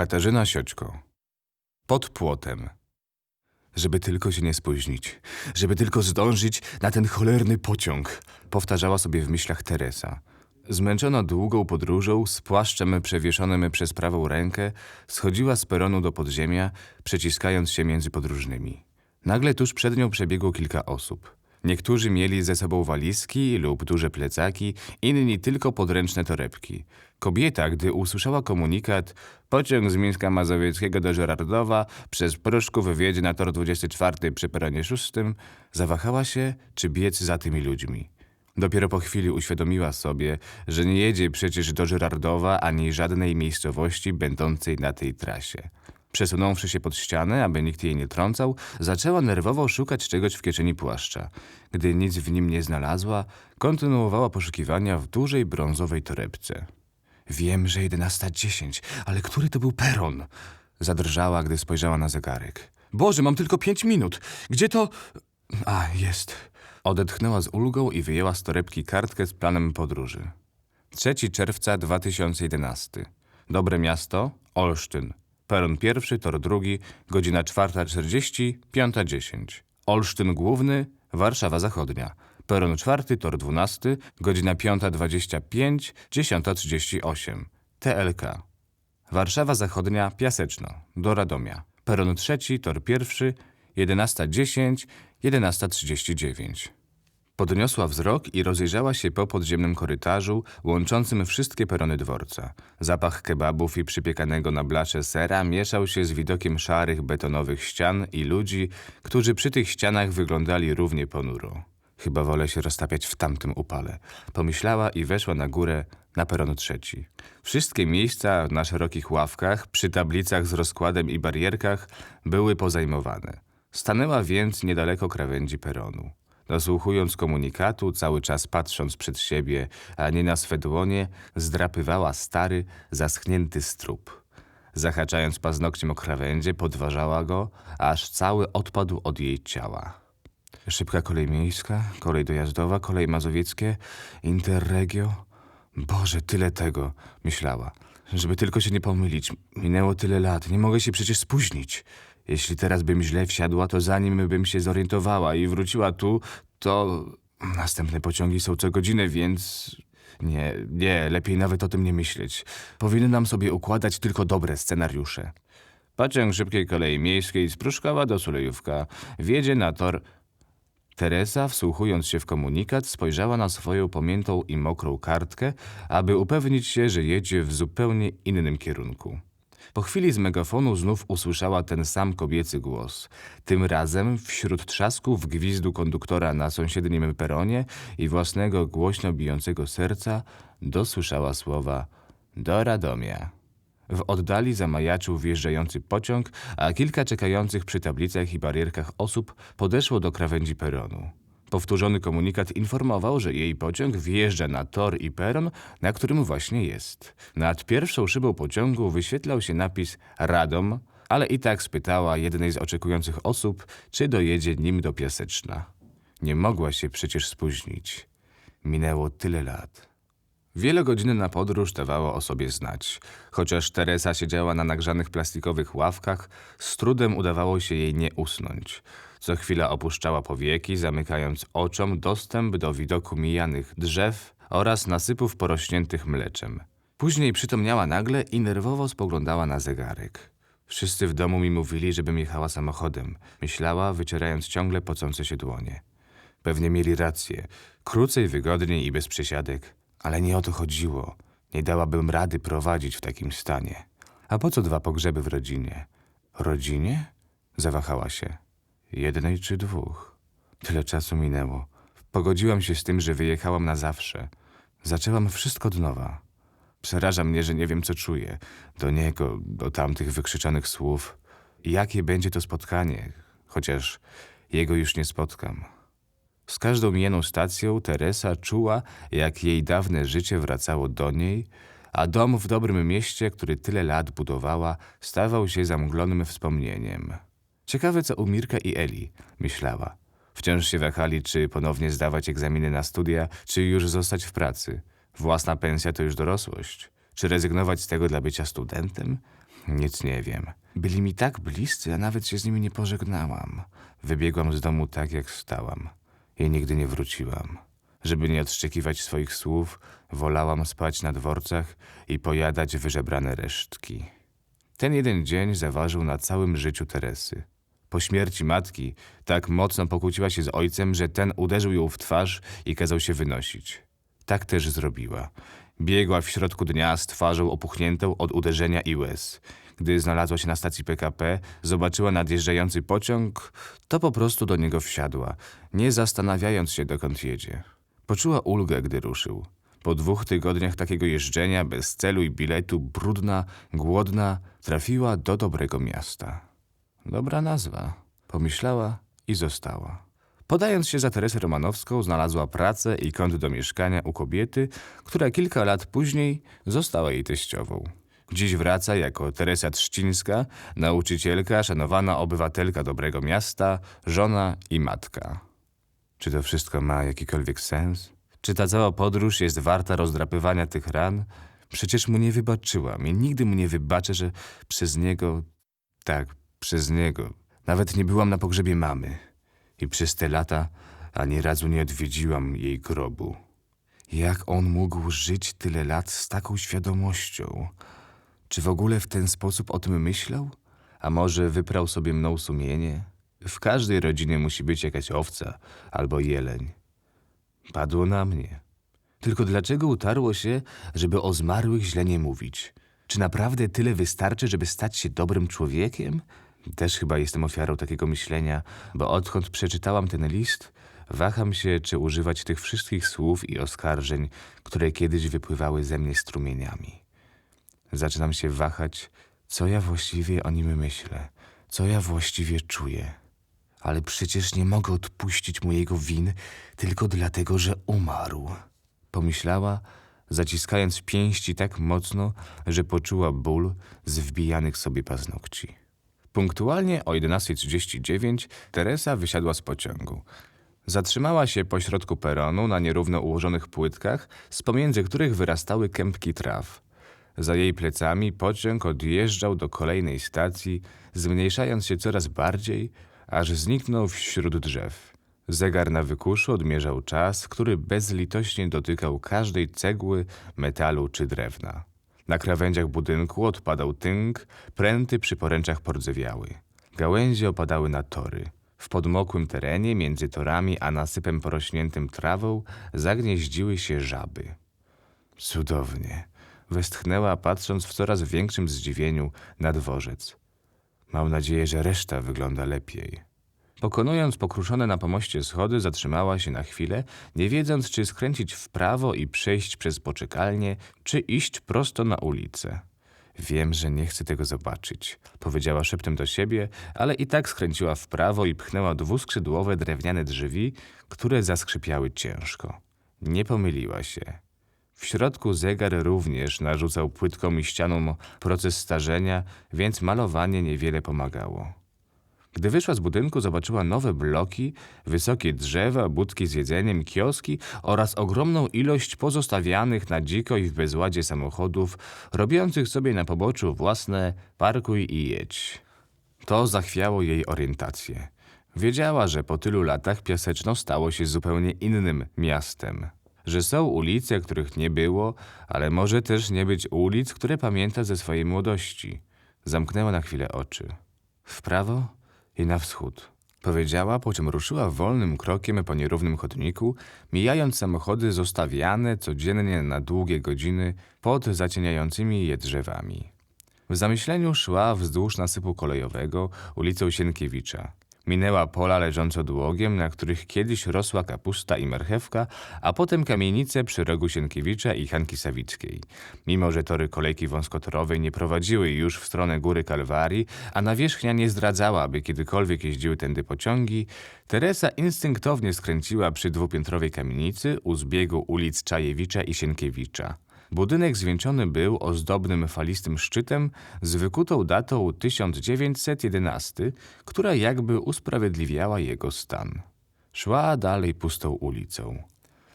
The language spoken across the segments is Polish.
Katarzyna Sioćko. Pod płotem. Żeby tylko się nie spóźnić, żeby tylko zdążyć na ten cholerny pociąg, powtarzała sobie w myślach Teresa. Zmęczona długą podróżą, z płaszczem przewieszonym przez prawą rękę, schodziła z peronu do podziemia, przeciskając się między podróżnymi. Nagle tuż przed nią przebiegło kilka osób. Niektórzy mieli ze sobą walizki lub duże plecaki, inni tylko podręczne torebki. Kobieta, gdy usłyszała komunikat pociąg z Mińska Mazowieckiego do Żerardowa przez Pruszków wjedzie na tor 24 przy peronie 6, zawahała się, czy biec za tymi ludźmi. Dopiero po chwili uświadomiła sobie, że nie jedzie przecież do Żerardowa ani żadnej miejscowości będącej na tej trasie. Przesunąwszy się pod ścianę, aby nikt jej nie trącał, zaczęła nerwowo szukać czegoś w kieszeni płaszcza. Gdy nic w nim nie znalazła, kontynuowała poszukiwania w dużej brązowej torebce. Wiem, że 11.10, ale który to był peron? Zadrżała, gdy spojrzała na zegarek. Boże, mam tylko pięć minut. Gdzie to... A, jest. Odetchnęła z ulgą i wyjęła z torebki kartkę z planem podróży. 3 czerwca 2011. Dobre miasto, Olsztyn. Peron pierwszy, tor drugi, godzina 4.40, 5.10. Olsztyn główny, Warszawa zachodnia. Peron czwarty, tor dwunasty, godzina 5.25, 10.38. TLK. Warszawa zachodnia, Piaseczno, do Radomia. Peron trzeci, tor pierwszy, 11.10, 11.39. Podniosła wzrok i rozejrzała się po podziemnym korytarzu łączącym wszystkie perony dworca. Zapach kebabów i przypiekanego na blacze sera mieszał się z widokiem szarych betonowych ścian i ludzi, którzy przy tych ścianach wyglądali równie ponuro. Chyba wolę się roztapiać w tamtym upale. Pomyślała i weszła na górę na peron trzeci. Wszystkie miejsca na szerokich ławkach, przy tablicach z rozkładem i barierkach były pozajmowane. Stanęła więc niedaleko krawędzi peronu. Nasłuchując komunikatu, cały czas patrząc przed siebie, a nie na swe dłonie, zdrapywała stary, zaschnięty strup. Zahaczając paznokciem o krawędzie, podważała go, aż cały odpadł od jej ciała. Szybka kolej miejska, kolej dojazdowa, kolej mazowieckie, interregio. Boże, tyle tego, myślała. Żeby tylko się nie pomylić. Minęło tyle lat, nie mogę się przecież spóźnić. Jeśli teraz bym źle wsiadła, to zanim bym się zorientowała i wróciła tu, to następne pociągi są co godzinę, więc nie, nie, lepiej nawet o tym nie myśleć. Powinnam sobie układać tylko dobre scenariusze. Pociąg szybkiej kolei miejskiej z Pruszkowa do Sulejówka wjedzie na tor. Teresa, wsłuchując się w komunikat, spojrzała na swoją pamiętą i mokrą kartkę, aby upewnić się, że jedzie w zupełnie innym kierunku. Po chwili z megafonu znów usłyszała ten sam kobiecy głos. Tym razem wśród trzasków gwizdu konduktora na sąsiednim peronie i własnego głośno bijącego serca dosłyszała słowa do Radomia. W oddali zamajaczył wjeżdżający pociąg, a kilka czekających przy tablicach i barierkach osób podeszło do krawędzi peronu. Powtórzony komunikat informował, że jej pociąg wjeżdża na tor i peron, na którym właśnie jest. Nad pierwszą szybą pociągu wyświetlał się napis Radom, ale i tak spytała jednej z oczekujących osób, czy dojedzie nim do Piaseczna. Nie mogła się przecież spóźnić. Minęło tyle lat. Wielogodzinna podróż dawała o sobie znać. Chociaż Teresa siedziała na nagrzanych plastikowych ławkach, z trudem udawało się jej nie usnąć. Co chwila opuszczała powieki, zamykając oczom dostęp do widoku mijanych drzew oraz nasypów porośniętych mleczem. Później przytomniała nagle i nerwowo spoglądała na zegarek. Wszyscy w domu mi mówili, żebym jechała samochodem. Myślała, wycierając ciągle pocące się dłonie. Pewnie mieli rację. Krócej, wygodniej i bez przesiadek. Ale nie o to chodziło. Nie dałabym rady prowadzić w takim stanie. A po co dwa pogrzeby w rodzinie? Rodzinie? Zawahała się. Jednej czy dwóch? Tyle czasu minęło. Pogodziłam się z tym, że wyjechałam na zawsze. Zaczęłam wszystko od nowa. Przeraża mnie, że nie wiem, co czuję. Do niego, do tamtych wykrzyczanych słów. Jakie będzie to spotkanie, chociaż jego już nie spotkam. Z każdą mijaną stacją Teresa czuła, jak jej dawne życie wracało do niej, a dom w dobrym mieście, który tyle lat budowała, stawał się zamglonym wspomnieniem. Ciekawe, co u Mirka i Eli, myślała. Wciąż się wahali, czy ponownie zdawać egzaminy na studia, czy już zostać w pracy. Własna pensja to już dorosłość. Czy rezygnować z tego dla bycia studentem? Nic nie wiem. Byli mi tak bliscy, a nawet się z nimi nie pożegnałam. Wybiegłam z domu tak, jak stałam. I nigdy nie wróciłam. Żeby nie odszczekiwać swoich słów, wolałam spać na dworcach i pojadać wyżebrane resztki. Ten jeden dzień zaważył na całym życiu Teresy. Po śmierci matki tak mocno pokłóciła się z ojcem, że ten uderzył ją w twarz i kazał się wynosić. Tak też zrobiła. Biegła w środku dnia z twarzą opuchniętą od uderzenia i łez. Gdy znalazła się na stacji PKP, zobaczyła nadjeżdżający pociąg, to po prostu do niego wsiadła, nie zastanawiając się dokąd jedzie. Poczuła ulgę, gdy ruszył. Po dwóch tygodniach takiego jeżdżenia bez celu i biletu, brudna, głodna, trafiła do dobrego miasta. Dobra nazwa, pomyślała i została. Podając się za Teresę Romanowską, znalazła pracę i kąt do mieszkania u kobiety, która kilka lat później została jej teściową. Dziś wraca jako Teresa Trzcińska, nauczycielka, szanowana obywatelka dobrego miasta, żona i matka. Czy to wszystko ma jakikolwiek sens? Czy ta cała podróż jest warta rozdrapywania tych ran? Przecież mu nie wybaczyłam i nigdy mu nie wybaczę, że przez niego, tak, przez niego, nawet nie byłam na pogrzebie mamy. I przez te lata ani razu nie odwiedziłam jej grobu. Jak on mógł żyć tyle lat z taką świadomością? Czy w ogóle w ten sposób o tym myślał? A może wyprał sobie mną sumienie? W każdej rodzinie musi być jakaś owca albo jeleń. Padło na mnie. Tylko dlaczego utarło się, żeby o zmarłych źle nie mówić? Czy naprawdę tyle wystarczy, żeby stać się dobrym człowiekiem? Też chyba jestem ofiarą takiego myślenia, bo odkąd przeczytałam ten list, waham się, czy używać tych wszystkich słów i oskarżeń, które kiedyś wypływały ze mnie strumieniami. Zaczynam się wahać, co ja właściwie o nim myślę, co ja właściwie czuję. Ale przecież nie mogę odpuścić mu jego win tylko dlatego, że umarł. Pomyślała, zaciskając pięści tak mocno, że poczuła ból z wbijanych sobie paznokci. Punktualnie o 11.39 Teresa wysiadła z pociągu. Zatrzymała się pośrodku peronu na nierówno ułożonych płytkach, z pomiędzy których wyrastały kępki traw. Za jej plecami pociąg odjeżdżał do kolejnej stacji, zmniejszając się coraz bardziej, aż zniknął wśród drzew. Zegar na wykuszu odmierzał czas, który bezlitośnie dotykał każdej cegły, metalu czy drewna. Na krawędziach budynku odpadał tynk, pręty przy poręczach pordzewiały. Gałęzie opadały na tory. W podmokłym terenie między torami a nasypem porośniętym trawą zagnieździły się żaby. Cudownie, westchnęła, patrząc w coraz większym zdziwieniu na dworzec. Mam nadzieję, że reszta wygląda lepiej. Pokonując pokruszone na pomoście schody, zatrzymała się na chwilę, nie wiedząc, czy skręcić w prawo i przejść przez poczekalnię, czy iść prosto na ulicę. Wiem, że nie chcę tego zobaczyć, powiedziała szeptem do siebie, ale i tak skręciła w prawo i pchnęła dwuskrzydłowe drewniane drzwi, które zaskrzypiały ciężko. Nie pomyliła się. W środku zegar również narzucał płytką i ścianą proces starzenia, więc malowanie niewiele pomagało. Gdy wyszła z budynku, zobaczyła nowe bloki, wysokie drzewa, budki z jedzeniem, kioski oraz ogromną ilość pozostawianych na dziko i w bezładzie samochodów, robiących sobie na poboczu własne parkuj i jedź. To zachwiało jej orientację. Wiedziała, że po tylu latach Piaseczno stało się zupełnie innym miastem. Że są ulice, których nie było, ale może też nie być ulic, które pamięta ze swojej młodości. Zamknęła na chwilę oczy. W prawo i na wschód. Powiedziała, po czym ruszyła wolnym krokiem po nierównym chodniku, mijając samochody zostawiane codziennie na długie godziny pod zacieniającymi je drzewami. W zamyśleniu szła wzdłuż nasypu kolejowego ulicą Sienkiewicza. Minęła pola leżące odłogiem, na których kiedyś rosła kapusta i marchewka, a potem kamienice przy rogu Sienkiewicza i Hanki Sawickiej. Mimo, że tory kolejki wąskotorowej nie prowadziły już w stronę góry Kalwarii, a nawierzchnia nie zdradzała, aby kiedykolwiek jeździły tędy pociągi, Teresa instynktownie skręciła przy dwupiętrowej kamienicy u zbiegu ulic Czajewicza i Sienkiewicza. Budynek zwieńczony był ozdobnym falistym szczytem z wykutą datą 1911, która jakby usprawiedliwiała jego stan. Szła dalej pustą ulicą.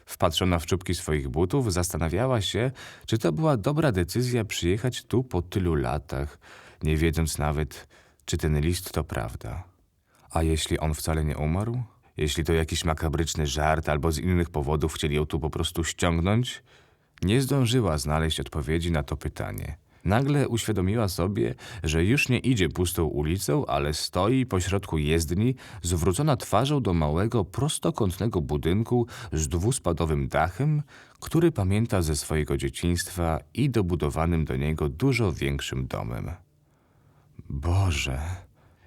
Wpatrzona w czubki swoich butów, zastanawiała się, czy to była dobra decyzja przyjechać tu po tylu latach nie wiedząc nawet, czy ten list to prawda. A jeśli on wcale nie umarł? Jeśli to jakiś makabryczny żart albo z innych powodów chcieli ją tu po prostu ściągnąć? Nie zdążyła znaleźć odpowiedzi na to pytanie. Nagle uświadomiła sobie, że już nie idzie pustą ulicą, ale stoi pośrodku jezdni, zwrócona twarzą do małego, prostokątnego budynku z dwuspadowym dachem, który pamięta ze swojego dzieciństwa i dobudowanym do niego dużo większym domem. Boże!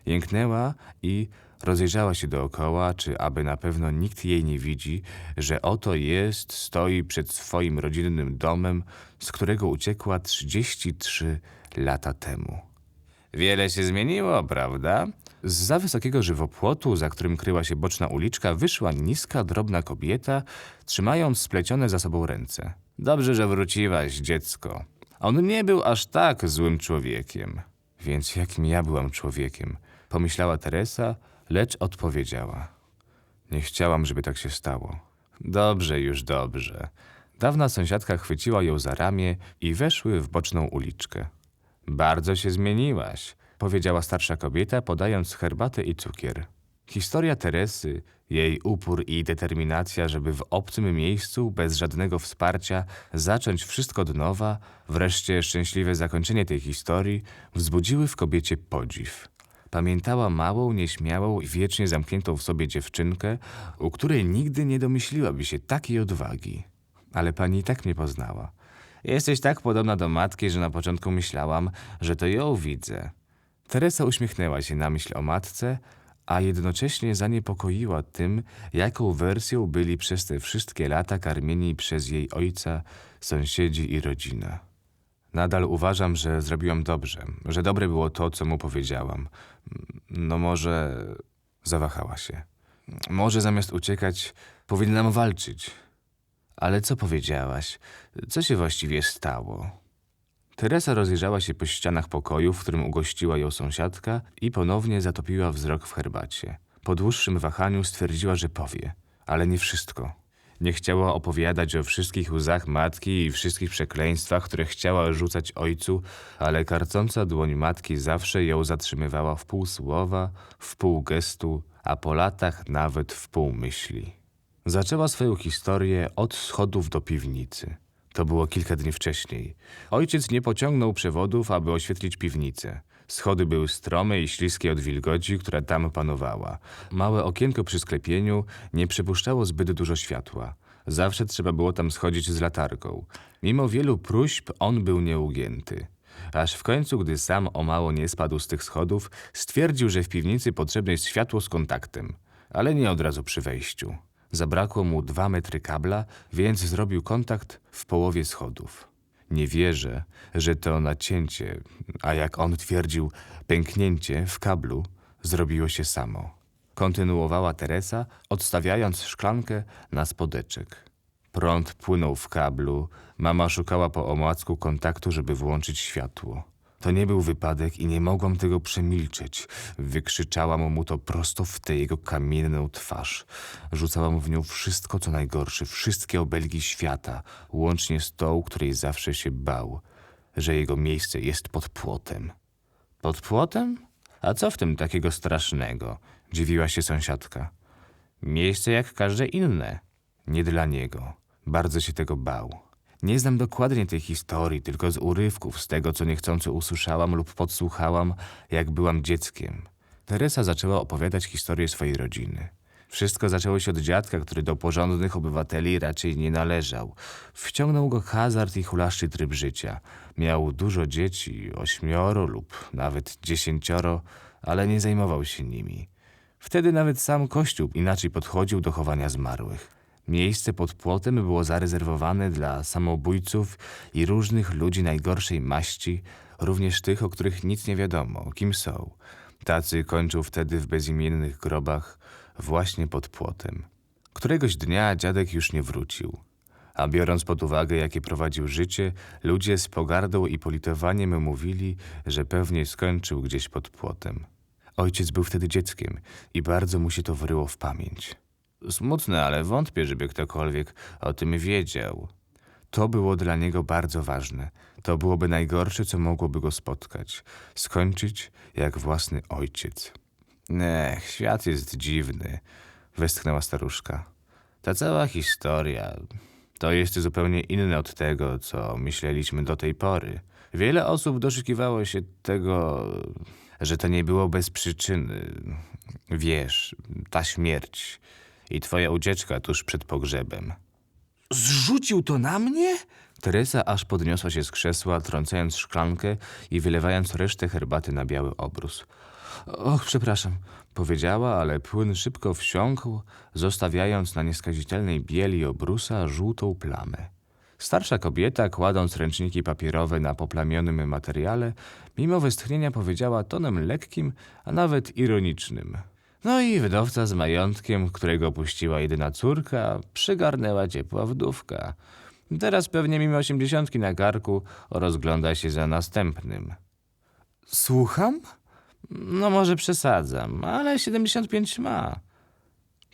Jęknęła i rozejrzała się dookoła, czy aby na pewno nikt jej nie widzi, że oto jest, stoi przed swoim rodzinnym domem, z którego uciekła 33 lata temu. Wiele się zmieniło, prawda? Z za wysokiego żywopłotu, za którym kryła się boczna uliczka, wyszła niska, drobna kobieta, trzymając splecione za sobą ręce. Dobrze, że wróciłaś, dziecko. On nie był aż tak złym człowiekiem. Więc jakim ja byłam człowiekiem? Pomyślała Teresa, lecz odpowiedziała. Nie chciałam, żeby tak się stało. Dobrze, już dobrze. Dawna sąsiadka chwyciła ją za ramię i weszły w boczną uliczkę. Bardzo się zmieniłaś, powiedziała starsza kobieta, podając herbatę i cukier. Historia Teresy, jej upór i determinacja, żeby w obcym miejscu, bez żadnego wsparcia, zacząć wszystko od nowa, wreszcie szczęśliwe zakończenie tej historii, wzbudziły w kobiecie podziw. Pamiętała małą, nieśmiałą i wiecznie zamkniętą w sobie dziewczynkę, u której nigdy nie domyśliłaby się takiej odwagi. Ale pani i tak mnie poznała. Jesteś tak podobna do matki, że na początku myślałam, że to ją widzę. Teresa uśmiechnęła się na myśl o matce, a jednocześnie zaniepokoiła tym, jaką wersją byli przez te wszystkie lata karmieni przez jej ojca, sąsiedzi i rodzina. Nadal uważam, że zrobiłam dobrze, że dobre było to, co mu powiedziałam. No może... Zawahała się. Może zamiast uciekać, powinnam walczyć. Ale co powiedziałaś? Co się właściwie stało? Teresa rozejrzała się po ścianach pokoju, w którym ugościła ją sąsiadka i ponownie zatopiła wzrok w herbacie. Po dłuższym wahaniu stwierdziła, że powie, ale nie wszystko. Nie chciała opowiadać o wszystkich łzach matki i wszystkich przekleństwach, które chciała rzucać ojcu, ale karcąca dłoń matki zawsze ją zatrzymywała w pół słowa, w pół gestu, a po latach nawet w pół myśli. Zaczęła swoją historię od schodów do piwnicy. To było kilka dni wcześniej. Ojciec nie pociągnął przewodów, aby oświetlić piwnicę. Schody były strome i śliskie od wilgoci, która tam panowała. Małe okienko przy sklepieniu nie przypuszczało zbyt dużo światła. Zawsze trzeba było tam schodzić z latarką. Mimo wielu próśb on był nieugięty. Aż w końcu, gdy sam o mało nie spadł z tych schodów, stwierdził, że w piwnicy potrzebne jest światło z kontaktem. Ale nie od razu przy wejściu. Zabrakło mu dwa metry kabla, więc zrobił kontakt w połowie schodów. Nie wierzę, że to nacięcie, a jak on twierdził, pęknięcie w kablu zrobiło się samo. Kontynuowała Teresa, odstawiając szklankę na spodeczek. Prąd płynął w kablu, mama szukała po omacku kontaktu, żeby włączyć światło. To nie był wypadek i nie mogłam tego przemilczeć. Wykrzyczałam mu to prosto w tę jego kamienną twarz. Rzucałam w nią wszystko, co najgorsze, wszystkie obelgi świata, łącznie z tą, której zawsze się bał, że jego miejsce jest pod płotem. Pod płotem? A co w tym takiego strasznego? Dziwiła się sąsiadka. Miejsce jak każde inne. Nie dla niego. Bardzo się tego bał. Nie znam dokładnie tej historii, tylko z urywków, z tego, co niechcąco usłyszałam lub podsłuchałam, jak byłam dzieckiem. Teresa zaczęła opowiadać historię swojej rodziny. Wszystko zaczęło się od dziadka, który do porządnych obywateli raczej nie należał. Wciągnął go hazard i hulaszczy tryb życia. Miał dużo dzieci, ośmioro lub nawet dziesięcioro, ale nie zajmował się nimi. Wtedy nawet sam Kościół inaczej podchodził do chowania zmarłych. Miejsce pod płotem było zarezerwowane dla samobójców i różnych ludzi najgorszej maści, również tych, o których nic nie wiadomo, kim są. Tacy kończą wtedy w bezimiennych grobach właśnie pod płotem. Któregoś dnia dziadek już nie wrócił. A biorąc pod uwagę, jakie prowadził życie, ludzie z pogardą i politowaniem mówili, że pewnie skończył gdzieś pod płotem. Ojciec był wtedy dzieckiem i bardzo mu się to wryło w pamięć. Smutne, ale wątpię, żeby ktokolwiek o tym wiedział. To było dla niego bardzo ważne. To byłoby najgorsze, co mogłoby go spotkać. Skończyć jak własny ojciec. Ech, świat jest dziwny, westchnęła staruszka. Ta cała historia to jest zupełnie inne od tego, co myśleliśmy do tej pory. Wiele osób doszukiwało się tego, że to nie było bez przyczyny. Wiesz, ta śmierć i twoja ucieczka tuż przed pogrzebem. Zrzucił to na mnie? Teresa aż podniosła się z krzesła, trącając szklankę i wylewając resztę herbaty na biały obrus. Och, przepraszam, powiedziała, ale płyn szybko wsiąkł, zostawiając na nieskazitelnej bieli obrusa żółtą plamę. Starsza kobieta, kładąc ręczniki papierowe na poplamionym materiale, mimo westchnienia powiedziała tonem lekkim, a nawet ironicznym. No i wdowca z majątkiem, którego puściła jedyna córka, przygarnęła ciepła wdówka. Teraz pewnie mimo osiemdziesiątki na karku rozgląda się za następnym. Słucham? No może przesadzam, ale 75 ma.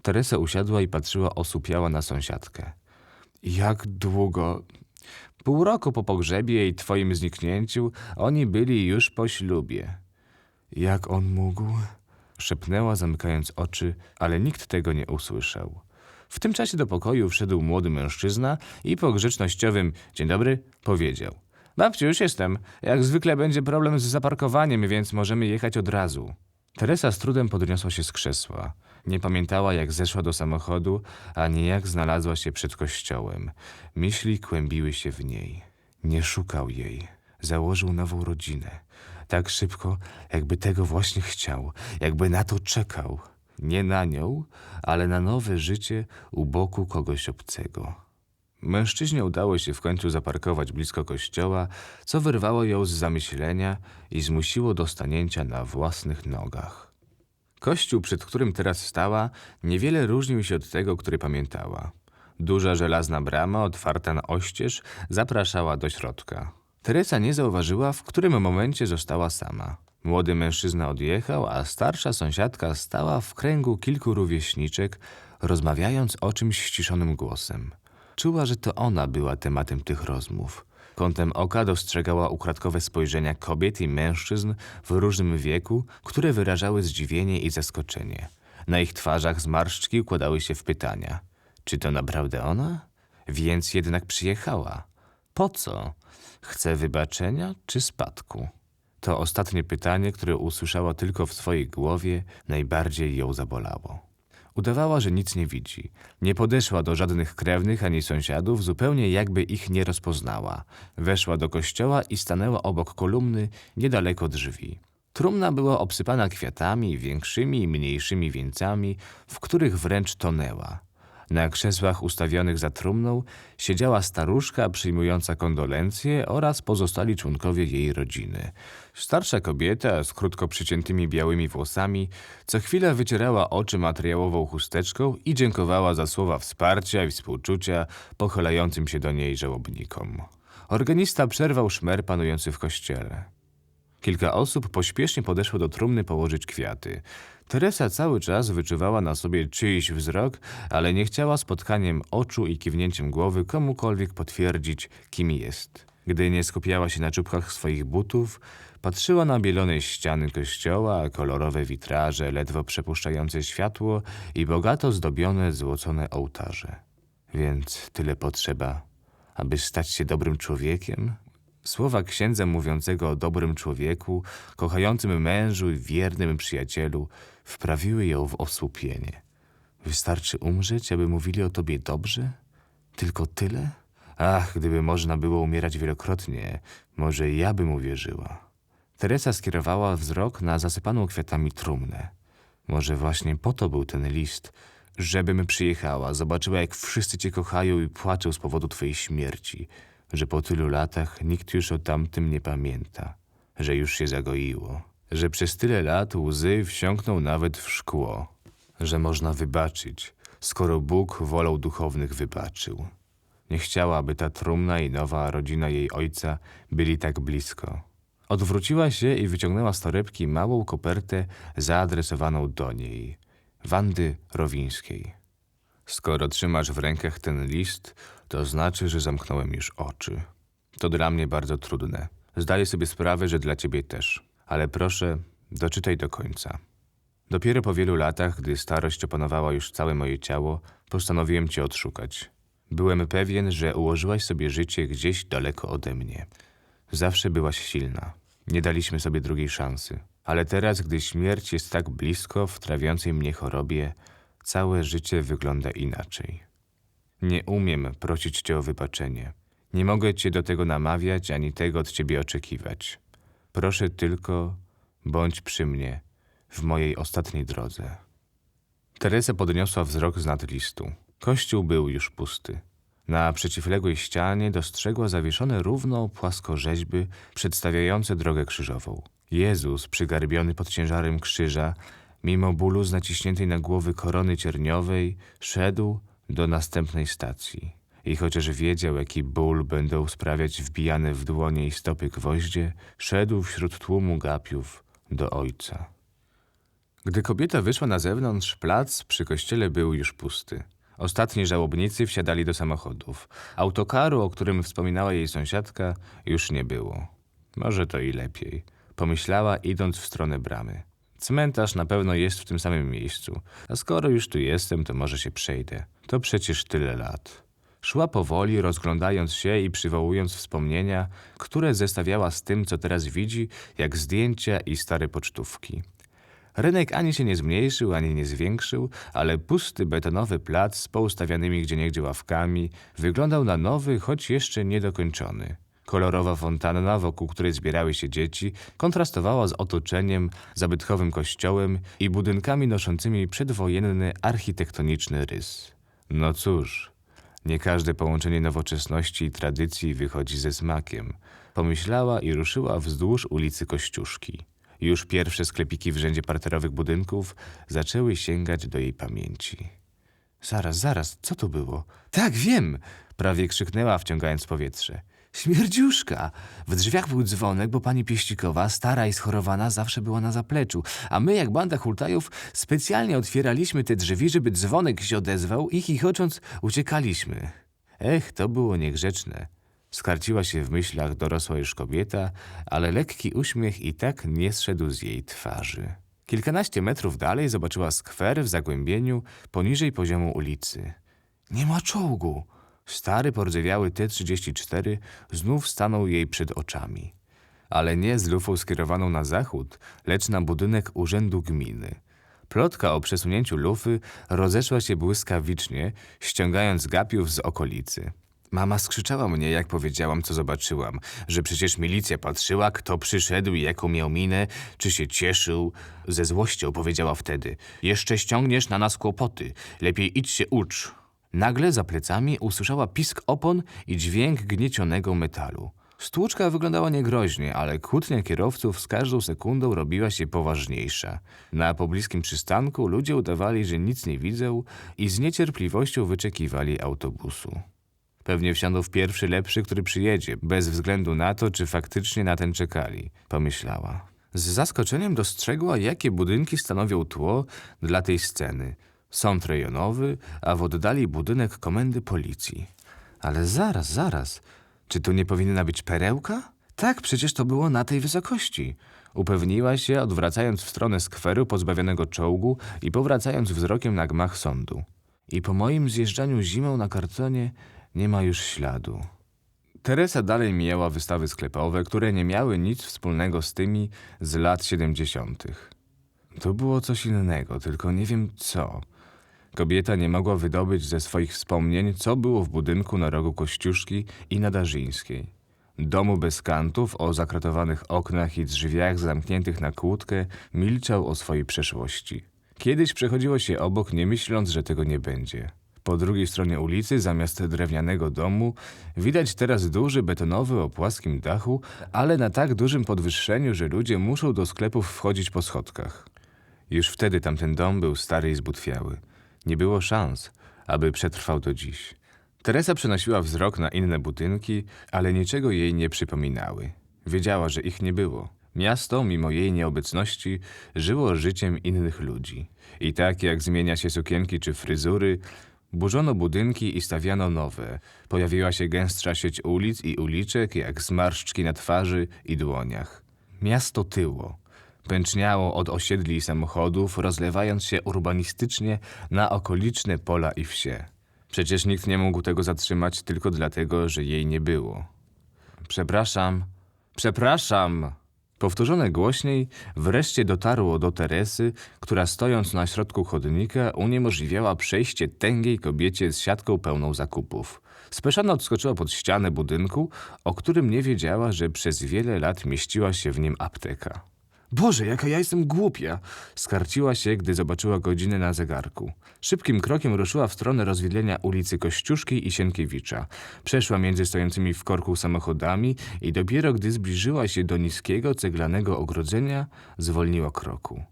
Teresa usiadła i patrzyła osłupiała na sąsiadkę. Jak długo? Pół roku po pogrzebie i twoim zniknięciu oni byli już po ślubie. Jak on mógł? Szepnęła, zamykając oczy, ale nikt tego nie usłyszał. W tym czasie do pokoju wszedł młody mężczyzna i po grzecznościowym dzień dobry powiedział. Babciu, już jestem. Jak zwykle będzie problem z zaparkowaniem, więc możemy jechać od razu. Teresa z trudem podniosła się z krzesła. Nie pamiętała, jak zeszła do samochodu, ani jak znalazła się przed kościołem. Myśli kłębiły się w niej. Nie szukał jej. Założył nową rodzinę. Tak szybko, jakby tego właśnie chciał, jakby na to czekał. Nie na nią, ale na nowe życie u boku kogoś obcego. Mężczyźnie udało się w końcu zaparkować blisko kościoła, co wyrwało ją z zamyślenia i zmusiło do stanięcia na własnych nogach. Kościół, przed którym teraz stała, niewiele różnił się od tego, który pamiętała. Duża żelazna brama, otwarta na oścież, zapraszała do środka. Teresa nie zauważyła, w którym momencie została sama. Młody mężczyzna odjechał, a starsza sąsiadka stała w kręgu kilku rówieśniczek, rozmawiając o czymś ściszonym głosem. Czuła, że to ona była tematem tych rozmów. Kątem oka dostrzegała ukradkowe spojrzenia kobiet i mężczyzn w różnym wieku, które wyrażały zdziwienie i zaskoczenie. Na ich twarzach zmarszczki układały się w pytania. Czy to naprawdę ona? Więc jednak przyjechała. Po co? Chce wybaczenia czy spadku? To ostatnie pytanie, które usłyszała tylko w swojej głowie, najbardziej ją zabolało. Udawała, że nic nie widzi. Nie podeszła do żadnych krewnych ani sąsiadów, zupełnie jakby ich nie rozpoznała. Weszła do kościoła i stanęła obok kolumny, niedaleko drzwi. Trumna była obsypana kwiatami, większymi i mniejszymi wieńcami, w których wręcz tonęła. Na krzesłach ustawionych za trumną siedziała staruszka przyjmująca kondolencje oraz pozostali członkowie jej rodziny. Starsza kobieta z krótko przyciętymi białymi włosami co chwilę wycierała oczy materiałową chusteczką i dziękowała za słowa wsparcia i współczucia pochylającym się do niej żałobnikom. Organista przerwał szmer panujący w kościele. Kilka osób pośpiesznie podeszło do trumny położyć kwiaty. Teresa cały czas wyczuwała na sobie czyjś wzrok, ale nie chciała spotkaniem oczu i kiwnięciem głowy komukolwiek potwierdzić, kim jest. Gdy nie skupiała się na czubkach swoich butów, patrzyła na bielone ściany kościoła, kolorowe witraże, ledwo przepuszczające światło i bogato zdobione złocone ołtarze. Więc tyle potrzeba, aby stać się dobrym człowiekiem? Słowa księdza mówiącego o dobrym człowieku, kochającym mężu i wiernym przyjacielu wprawiły ją w osłupienie. Wystarczy umrzeć, aby mówili o tobie dobrze? Tylko tyle? Ach, gdyby można było umierać wielokrotnie, może ja bym uwierzyła. Teresa skierowała wzrok na zasypaną kwiatami trumnę. Może właśnie po to był ten list, żebym przyjechała, zobaczyła jak wszyscy cię kochają i płaczą z powodu twojej śmierci, że po tylu latach nikt już o tamtym nie pamięta, że już się zagoiło, że przez tyle lat łzy wsiąkną nawet w szkło, że można wybaczyć, skoro Bóg wolą duchownych wybaczył. Nie chciała, aby ta trumna i nowa rodzina jej ojca byli tak blisko. Odwróciła się i wyciągnęła z torebki małą kopertę zaadresowaną do niej, Wandy Rowińskiej. Skoro trzymasz w rękach ten list, To znaczy, że zamknąłem już oczy. To dla mnie bardzo trudne. Zdaję sobie sprawę, że dla ciebie też. Ale proszę, doczytaj do końca. Dopiero po wielu latach, gdy starość opanowała już całe moje ciało, postanowiłem cię odszukać. Byłem pewien, że ułożyłaś sobie życie gdzieś daleko ode mnie. Zawsze byłaś silna. Nie daliśmy sobie drugiej szansy. Ale teraz, gdy śmierć jest tak blisko w trawiącej mnie chorobie, całe życie wygląda inaczej. Nie umiem prosić cię o wybaczenie. Nie mogę cię do tego namawiać, ani tego od ciebie oczekiwać. Proszę tylko, bądź przy mnie w mojej ostatniej drodze. Teresa podniosła wzrok z nad listu. Kościół był już pusty. Na przeciwległej ścianie dostrzegła zawieszone równo płaskorzeźby przedstawiające drogę krzyżową. Jezus, przygarbiony pod ciężarem krzyża, mimo bólu z naciśniętej na głowy korony cierniowej, szedł do następnej stacji. I chociaż wiedział, jaki ból będą sprawiać wbijane w dłonie i stopy gwoździe, szedł wśród tłumu gapiów do ojca. Gdy kobieta wyszła na zewnątrz, plac przy kościele był już pusty. Ostatni żałobnicy wsiadali do samochodów. Autokaru, o którym wspominała jej sąsiadka, już nie było. Może to i lepiej, pomyślała, idąc w stronę bramy. Cmentarz na pewno jest w tym samym miejscu, a skoro już tu jestem, to może się przejdę. To przecież tyle lat. Szła powoli, rozglądając się i przywołując wspomnienia, które zestawiała z tym, co teraz widzi, jak zdjęcia i stare pocztówki. Rynek ani się nie zmniejszył, ani nie zwiększył, ale pusty betonowy plac z poustawianymi gdzieniegdzie ławkami wyglądał na nowy, choć jeszcze niedokończony. Kolorowa fontanna, wokół której zbierały się dzieci, kontrastowała z otoczeniem, zabytkowym kościołem i budynkami noszącymi przedwojenny architektoniczny rys. No cóż, nie każde połączenie nowoczesności i tradycji wychodzi ze smakiem. Pomyślała i ruszyła wzdłuż ulicy Kościuszki. Już pierwsze sklepiki w rzędzie parterowych budynków zaczęły sięgać do jej pamięci. Zaraz, zaraz, co to było? Tak, wiem! Prawie krzyknęła, wciągając powietrze. Śmierdziuszka! W drzwiach był dzwonek, bo pani Pieścikowa, stara i schorowana, zawsze była na zapleczu, a my, jak banda hultajów, specjalnie otwieraliśmy te drzwi, żeby dzwonek się odezwał i chichocząc uciekaliśmy. Ech, to było niegrzeczne. Skarciła się w myślach dorosła już kobieta, ale lekki uśmiech i tak nie zszedł z jej twarzy. Kilkanaście metrów dalej zobaczyła skwer w zagłębieniu poniżej poziomu ulicy. Nie ma czołgu! Stary, pordzewiały T-34 znów stanął jej przed oczami. Ale nie z lufą skierowaną na zachód, lecz na budynek urzędu gminy. Plotka o przesunięciu lufy rozeszła się błyskawicznie, ściągając gapiów z okolicy. Mama skrzyczała mnie, jak powiedziałam, co zobaczyłam, że przecież milicja patrzyła, kto przyszedł i jaką miał minę, czy się cieszył. Ze złością powiedziała wtedy: Jeszcze ściągniesz na nas kłopoty, lepiej idź się ucz. Nagle za plecami usłyszała pisk opon i dźwięk gniecionego metalu. Stłuczka wyglądała niegroźnie, ale kłótnia kierowców z każdą sekundą robiła się poważniejsza. Na pobliskim przystanku ludzie udawali, że nic nie widzą i z niecierpliwością wyczekiwali autobusu. Pewnie wsiądą w pierwszy lepszy, który przyjedzie, bez względu na to, czy faktycznie na ten czekali, pomyślała. Z zaskoczeniem dostrzegła, jakie budynki stanowią tło dla tej sceny. Sąd rejonowy, a w oddali budynek komendy policji. Ale zaraz, zaraz. Czy tu nie powinna być perełka? Tak, przecież to było na tej wysokości. Upewniła się, odwracając w stronę skweru pozbawionego czołgu i powracając wzrokiem na gmach sądu. I po moim zjeżdżaniu zimą na kartonie nie ma już śladu. Teresa dalej mijała wystawy sklepowe, które nie miały nic wspólnego z tymi z lat siedemdziesiątych. To było coś innego, tylko nie wiem co. Kobieta nie mogła wydobyć ze swoich wspomnień, co było w budynku na rogu Kościuszki i na Darzyńskiej. Domu bez kantów, o zakratowanych oknach i drzwiach zamkniętych na kłódkę, milczał o swojej przeszłości. Kiedyś przechodziło się obok, nie myśląc, że tego nie będzie. Po drugiej stronie ulicy, zamiast drewnianego domu, widać teraz duży betonowy o płaskim dachu, ale na tak dużym podwyższeniu, że ludzie muszą do sklepów wchodzić po schodkach. Już wtedy tamten dom był stary i zbutwiały. Nie było szans, aby przetrwał do dziś. Teresa przenosiła wzrok na inne budynki, ale niczego jej nie przypominały. Wiedziała, że ich nie było. Miasto, mimo jej nieobecności, żyło życiem innych ludzi. I tak jak zmienia się sukienki czy fryzury, Burzono budynki i stawiano nowe. Pojawiła się gęstsza sieć ulic i uliczek, jak zmarszczki na twarzy i dłoniach. Miasto tyło. Pęczniało od osiedli i samochodów, rozlewając się urbanistycznie na okoliczne pola i wsie. Przecież nikt nie mógł tego zatrzymać tylko dlatego, że jej nie było. Przepraszam, przepraszam! Powtórzone głośniej, wreszcie dotarło do Teresy, która stojąc na środku chodnika uniemożliwiała przejście tęgiej kobiecie z siatką pełną zakupów. Speszana odskoczyła pod ścianę budynku, o którym nie wiedziała, że przez wiele lat mieściła się w nim apteka. Boże, jaka ja jestem głupia! Skarciła się, gdy zobaczyła godzinę na zegarku. Szybkim krokiem ruszyła w stronę rozwidlenia ulicy Kościuszki i Sienkiewicza. Przeszła między stojącymi w korku samochodami i dopiero gdy zbliżyła się do niskiego, ceglanego ogrodzenia, zwolniła kroku.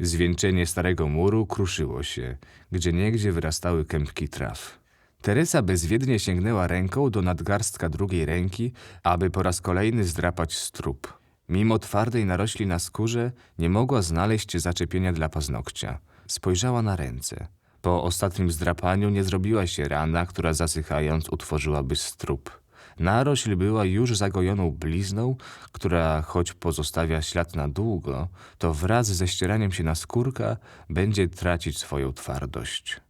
Zwieńczenie starego muru kruszyło się, gdzie niegdzie wyrastały kępki traw. Teresa bezwiednie sięgnęła ręką do nadgarstka drugiej ręki, aby po raz kolejny zdrapać strup. Mimo twardej narośli na skórze, nie mogła znaleźć zaczepienia dla paznokcia. Spojrzała na ręce. Po ostatnim zdrapaniu nie zrobiła się rana, która zasychając utworzyłaby strup. Narośl była już zagojoną blizną, która choć pozostawia ślad na długo, to wraz ze ścieraniem się na skórka będzie tracić swoją twardość.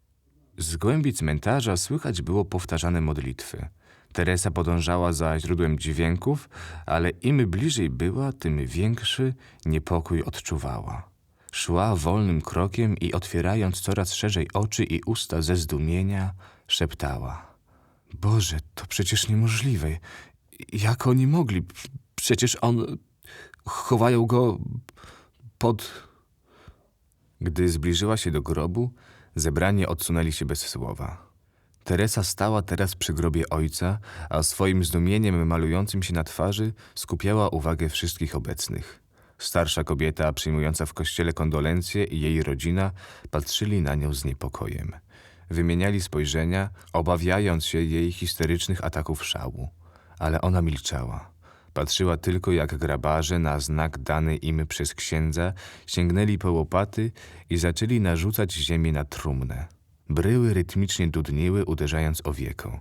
Z głębi cmentarza słychać było powtarzane modlitwy. Teresa podążała za źródłem dźwięków, ale im bliżej była, tym większy niepokój odczuwała. Szła wolnym krokiem i otwierając coraz szerzej oczy i usta ze zdumienia, szeptała. Boże, to przecież niemożliwe. Jak oni mogli? Przecież on... chowają go pod... Gdy zbliżyła się do grobu, zebrani odsunęli się bez słowa. Teresa stała teraz przy grobie ojca, a swoim zdumieniem malującym się na twarzy skupiała uwagę wszystkich obecnych. Starsza kobieta przyjmująca w kościele kondolencje i jej rodzina patrzyli na nią z niepokojem. Wymieniali spojrzenia, obawiając się jej histerycznych ataków szału. Ale ona milczała. Patrzyła tylko, jak grabarze na znak dany im przez księdza sięgnęli po łopaty i zaczęli narzucać ziemię na trumnę. Bryły rytmicznie dudniły, uderzając o wieko.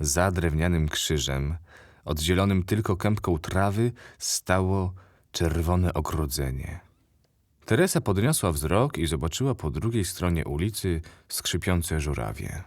Za drewnianym krzyżem, oddzielonym tylko kępką trawy, stało czerwone ogrodzenie. Teresa podniosła wzrok i zobaczyła po drugiej stronie ulicy skrzypiące żurawie.